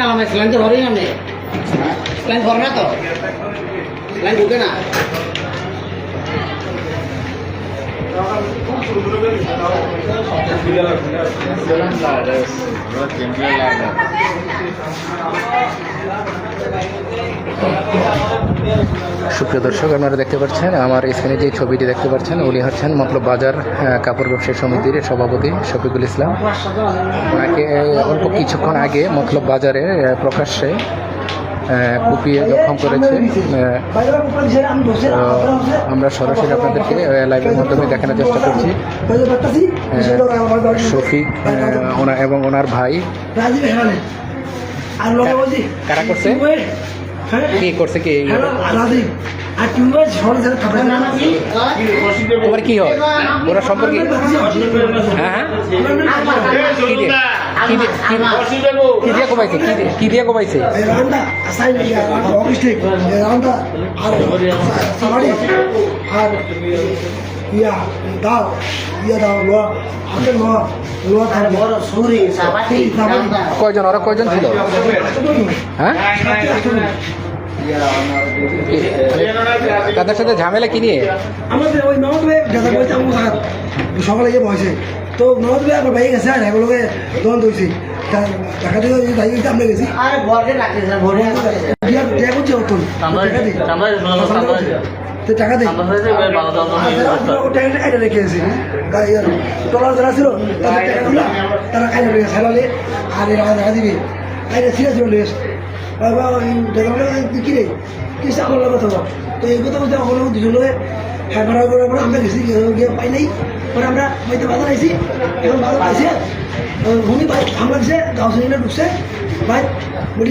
Dalam saline তো ভরেই আমি। Saline ভরে না তো? স্লাইন ঢুকে না? সুপ্রিয় দর্শক, আপনারা দেখতে পাচ্ছেন, আমার স্ক্রিনে যে ছবিটি দেখতে পাচ্ছেন, উনি হচ্ছেন মতলব বাজার কাপড় ব্যবসায়ী সমিতির সভাপতি শফিকুল ইসলাম। ওনাকে অল্প কিছুক্ষণ আগে মতলব বাজারে প্রকাশ্যে কুপিয়ে জখম করেছে আমরা সরাসরি আপনাদেরকে লাইভের মাধ্যমে দেখানোর চেষ্টা করছি। শফিক ওনার এবং ওনার ভাই। কারা করছে? হ্যাঁ? কি করছে কি? তোমার কি হয়? ওরা সম্পর্কে হ্যাঁ হ্যাঁ। কি দিয়ে? কমাইছে কি দিয়ে কি দিয়ে কমাইছে এই রান্না আসাই ইয়া অফিস্টিক এই রান্না আর ইয়া দাও ইয়া দাও লোয়া। হাতে লোয়া লোয়া থাকবে। বড় সুরি সাবাটি কয়জন? ওরা কয়জন ছিল? হ্যাঁ? তাদের সাথে ঝামেলা কি নিয়ে? আমাদের ওই নমদ ভাই বলছে আমার সকালে গিয়ে বসে। তো নমদ ভাই আমার ভাই গেছে আর এগুলোকে দোকান ধরছি। টাকা দিয়ে দায়ী আমরা গেছি। টাকা দিই। টাকাটা রেখে টলার যারা ছিল তাদের টাকাগুলো তারা রেখে আর এরা টাকা দিবে। ছিল লেস বাবা ওই টাকাগুলো কি রে কি আমার লাগে কথা বল। তো এই কথা বলতে আমার দুজন হ্যাঁ আমরা গেছি গিয়ে- পাই নাই পরে আমরা হয়তো বাজার আইছি এখন বাজার পাইছে ভূমি ভাই আমরা দিছে গাঁও ঢুকছে ভাই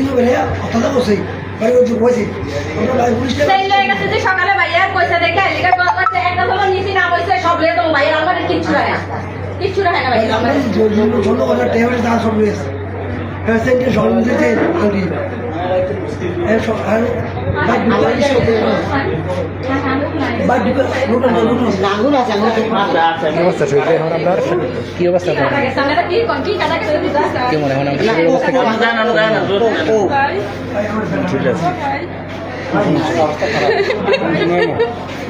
বেড়ে কথা করছে ভাই ওই বসে আমরা ভাই পুলিশটা সেই লয়ে গেছে যে সকালে ভাইয়া পয়সা দেখে একটা হলো নিচে না বলছে সব লে তো আমার কিচ্ছু না কিচ্ছু রাখে না আমার সব রয়েছে হ্যাঁ সেটা সব দিতে অবস্থা শরীর এখন কি অবস্থা আপনার সামনেটা কি কোন কি কাটা করে দিতে আছে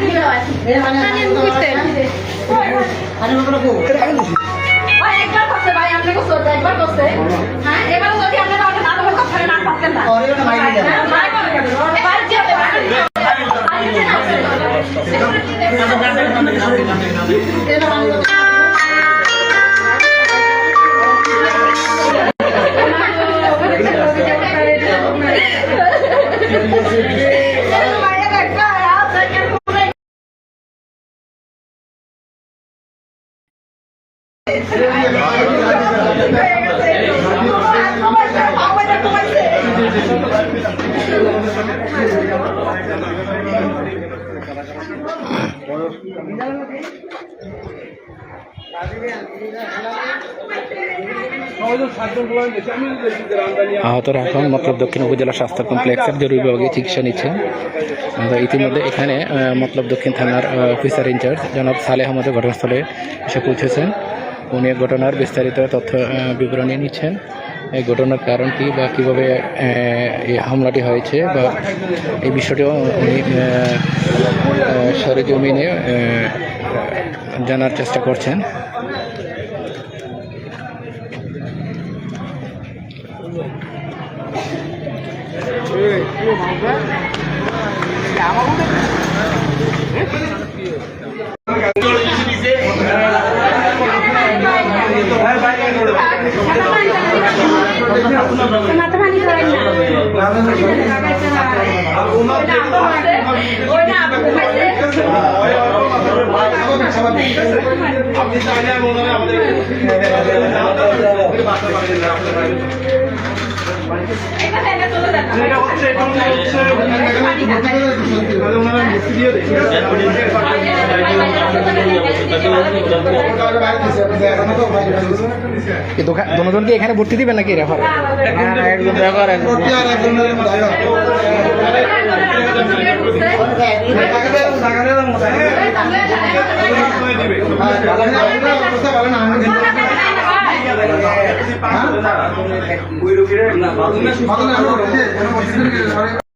দিয়ে আহতরা এখন মতলব দক্ষিণ উপজেলা স্বাস্থ্য কমপ্লেক্সের জরুরি বিভাগে চিকিৎসা নিচ্ছেন। ইতিমধ্যে এখানে মতলব দক্ষিণ থানার অফিসার ইনচার্জ জনাব সালেহ আহমদের ঘটনাস্থলে এসে পৌঁছেছেন। উনি ঘটনার বিস্তারিত তথ্য বিবরণী নিচ্ছেন এই ঘটনার কারণ কি বা কীভাবে এই হামলাটি হয়েছে বা এই বিষয়টিও উনি সরেজমিনে জানার চেষ্টা করছেন পানি করেন না ওই না আপু খাইছে আপনি চাইলে মনে হয় আমাদের এটা ফেলে চলে যান যেটা হচ্ছে এটা হচ্ছে ওনারা মুক্তি দিয়ে দেয় এই দোকান দুজনকে এখানে ভর্তি দিবেন নাকি রেফার একজন একজন দিবে